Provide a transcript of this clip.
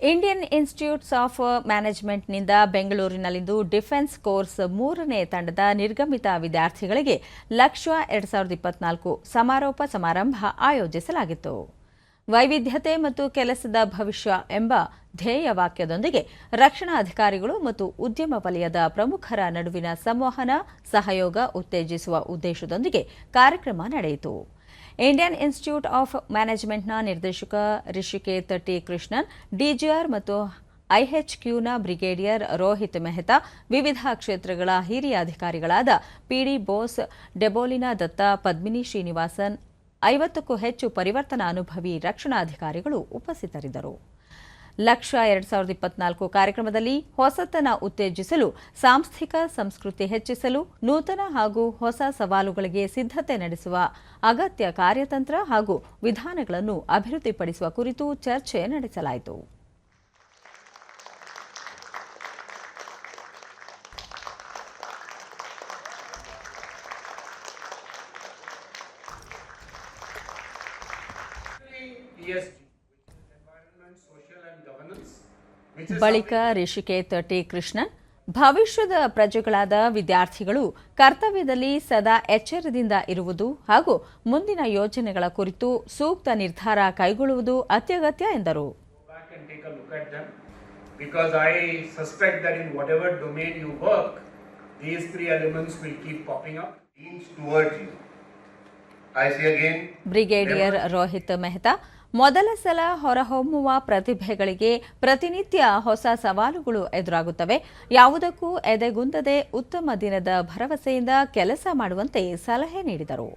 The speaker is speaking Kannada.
ಇಂಡಿಯನ್ ಇನ್ಸ್ಟಿಟ್ಯೂಟ್ಸ್ ಆಫ್ ಮ್ಯಾನೇಜ್ಮೆಂಟ್ನಿಂದ ಬೆಂಗಳೂರಿನಲ್ಲಿಂದು ಡಿಫೆನ್ಸ್ ಕೋರ್ಸ್ ಮೂರನೇ ತಂಡದ ನಿರ್ಗಮಿತ ವಿದ್ಯಾರ್ಥಿಗಳಿಗೆ ಲಕ್ಷ ಎರಡ್ ಸಾವಿರದ ಇಪ್ಪತ್ನಾಲ್ಕು ಸಮಾರೋಪ ಸಮಾರಂಭ ಆಯೋಜಿಸಲಾಗಿತ್ತು. ವೈವಿಧ್ಯತೆ ಮತ್ತು ಕೆಲಸದ ಭವಿಷ್ಯ ಎಂಬ ಧ್ಯೇಯ ವಾಕ್ಯದೊಂದಿಗೆ ರಕ್ಷಣಾ ಅಧಿಕಾರಿಗಳು ಮತ್ತು ಉದ್ಯಮ ವಲಯದ ಪ್ರಮುಖರ ನಡುವಿನ ಸಂವಹನ, ಸಹಯೋಗ, ಉತ್ತೇಜಿಸುವ ಉದ್ದೇಶದೊಂದಿಗೆ ಕಾರ್ಯಕ್ರಮ ನಡೆಯಿತು. ಇಂಡಿಯನ್ ಇನ್ಸ್ಟಿಟ್ಯೂಟ್ ಆಫ್ ಮ್ಯಾನೇಜ್ಮೆಂಟ್ನ ನಿರ್ದೇಶಕ ರಿಷಿಕೇತ್ ಟಿ ಕೃಷ್ಣನ್ ಡಿಜಿಆರ್ ಮತ್ತು ಐಎಚ್ಕ್ಯೂನ ಬ್ರಿಗೇಡಿಯರ್ ರೋಹಿತ್ ಮೆಹ್ತಾ, ವಿವಿಧ ಕ್ಷೇತ್ರಗಳ ಹಿರಿಯ ಅಧಿಕಾರಿಗಳಾದ ಪಿಡಿ ಬೋಸ್, ಡೆಬೋಲಿನಾ ದತ್ತ ಪದ್ಮಿನಿ ಶ್ರೀನಿವಾಸನ್, ಐವತ್ತಕ್ಕೂ ಹೆಚ್ಚು ಪರಿವರ್ತನಾ ಅನುಭವಿ ರಕ್ಷಣಾಧಿಕಾರಿಗಳು ಉಪಸ್ಥಿತರಿದ್ದರು. ಲಕ್ಷ್ಯ ಎರಡ್ ಸಾವಿರದ ಇಪ್ಪತ್ನಾಲ್ಕು ಕಾರ್ಯಕ್ರಮದಲ್ಲಿ ಹೊಸತನ ಉತ್ತೇಜಿಸಲು ಸಾಂಸ್ಥಿಕ ಸಂಸ್ಕೃತಿ ಹೆಚ್ಚಿಸಲು ನೂತನ ಹಾಗೂ ಹೊಸ ಸವಾಲುಗಳಿಗೆ ಸಿದ್ಧತೆ ನಡೆಸುವ ಅಗತ್ಯ ಕಾರ್ಯತಂತ್ರ ಹಾಗೂ ವಿಧಾನಗಳನ್ನು ಅಭಿವೃದ್ಧಿಪಡಿಸುವ ಕುರಿತು ಚರ್ಚೆ ನಡೆಸಲಾಯಿತು. ESG, ಬಳಿಕ ರಿಷಿಕೇತ್ ಟಿ ಕೃಷ್ಣನ್ ಭವಿಷ್ಯದ ಪ್ರಜೆಗಳಾದ ವಿದ್ಯಾರ್ಥಿಗಳು ಕರ್ತವ್ಯದಲ್ಲಿ ಸದಾ ಎಚ್ಚರದಿಂದ ಇರುವುದು ಹಾಗೂ ಮುಂದಿನ ಯೋಜನೆಗಳ ಕುರಿತು ಸೂಕ್ತ ನಿರ್ಧಾರ ಕೈಗೊಳ್ಳುವುದು ಅತ್ಯಗತ್ಯ ಎಂದರು. ಬ್ರಿಗೇಡಿಯರ್ ರೋಹಿತ್ ಮೆಹ್ತಾ ಮೊದಲ ಸಲ ಹೊರಹೊಮ್ಮುವ ಪ್ರತಿಭೆಗಳಿಗೆ ಪ್ರತಿನಿತ್ಯ ಹೊಸ ಸವಾಲುಗಳು ಎದುರಾಗುತ್ತವೆ. ಯಾವುದಕ್ಕೂ ಎದೆಗುಂದದೆ ಉತ್ತಮ ದಿನದ ಭರವಸೆಯಿಂದ ಕೆಲಸ ಮಾಡುವಂತೆ ಸಲಹೆ ನೀಡಿದರು.